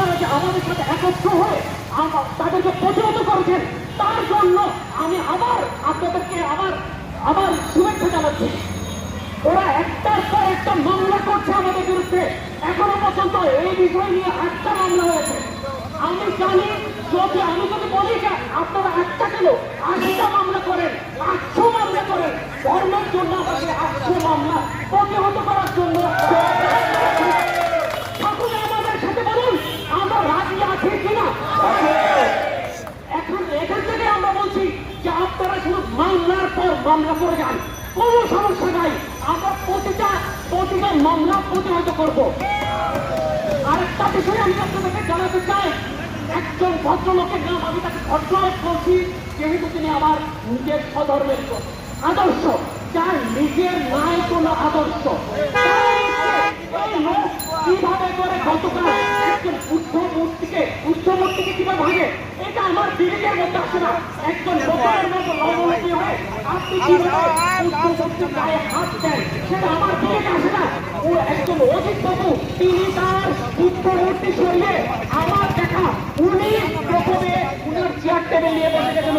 আপনারা যে আমাদের সাথে একত্র হয়ে তাদেরকে প্রতিহত করেছেন? তার জন্য আমি আবার আপনাদেরকে আবার আবার শুভেচ্ছা জানাচ্ছি। ওরা একটার পর একটা মামলা করছে আমাদের বিরুদ্ধে। এখনও পর্যন্ত এই বিষয় নিয়ে আটটা মামলা হয়েছে। আমি জানি, যদি আমি যদি বলি যে আপনারা একটা কেন আটটা মামলা করেন আটশো মামলা করেন ধর্মের জন্য আমাদের আটশো মামলা প্রতিহত করার জন্য সকলে আমাদের সাথে বলুন আমরা রাজি আছি কিনা এখন এখান থেকে আমরা বলছি যে আপনারা শুধু মামলার পর মামলা করে যান। কোনো সমস্যা নাই। আমরা প্রতিটা প্রতিটা মামলা প্রতিহত করব। আরেকটা বিষয় আমি আপনাদেরকে জানাতে চাই। একজন ভদ্রলোকের নাম আমি তাকে ভদ্রলোক বলছি, যেহেতু তিনি আমার নিজের স্বধর্মের আদর্শ, যার নিজের নাই কোনো আদর্শ। কীভাবে করে গতকাল একজন বুদ্ধ মূর্তিকে বুদ্ধ মূর্তিকে কীভাবে ভাঙে, এটা আমার বিবেকের মধ্যে আসে না। একজন লোকের মতো হাত দেন সেটা আমার ও একজন তিনি তার মূর্তি সরিয়ে আমার দেখা। উনি প্রথমে উনার চেয়ার নিয়ে বসে গেছেন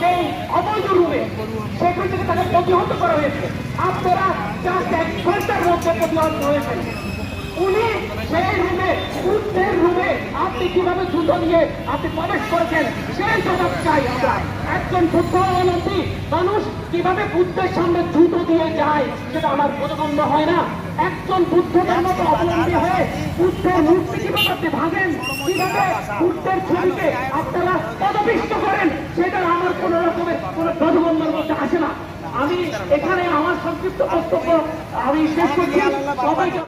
সেই অবৈধ রুমে সেখান থেকে তাকে প্রতিহত করা হয়েছে। আপনারা জাস্ট উনি সেই রুমে বুদ্ধের রুমে আপনি কীভাবে জুতো নিয়ে আপনি প্রবেশ করেছেন, সেই জবাব চাই আমরা। একজন অবলম্বী মানুষ কীভাবে বুদ্ধের সামনে জুতো দিয়ে যায়, সেটা আমার বোধগম্য হয় না। একজন বুদ্ধ অবলম্বী হয়ে বুদ্ধের মূর্তি কীভাবে আপনি কীভাবে বুদ্ধের ছবিকে আপনারা পদপিষ্ট করেন, সেটা আমার কোন রকমের কোন বোধগম্যের মধ্যে আসে না। আমি এখানে আমার সংক্ষিপ্ত বক্তব্য আমি শেষ করছি। সবাইকে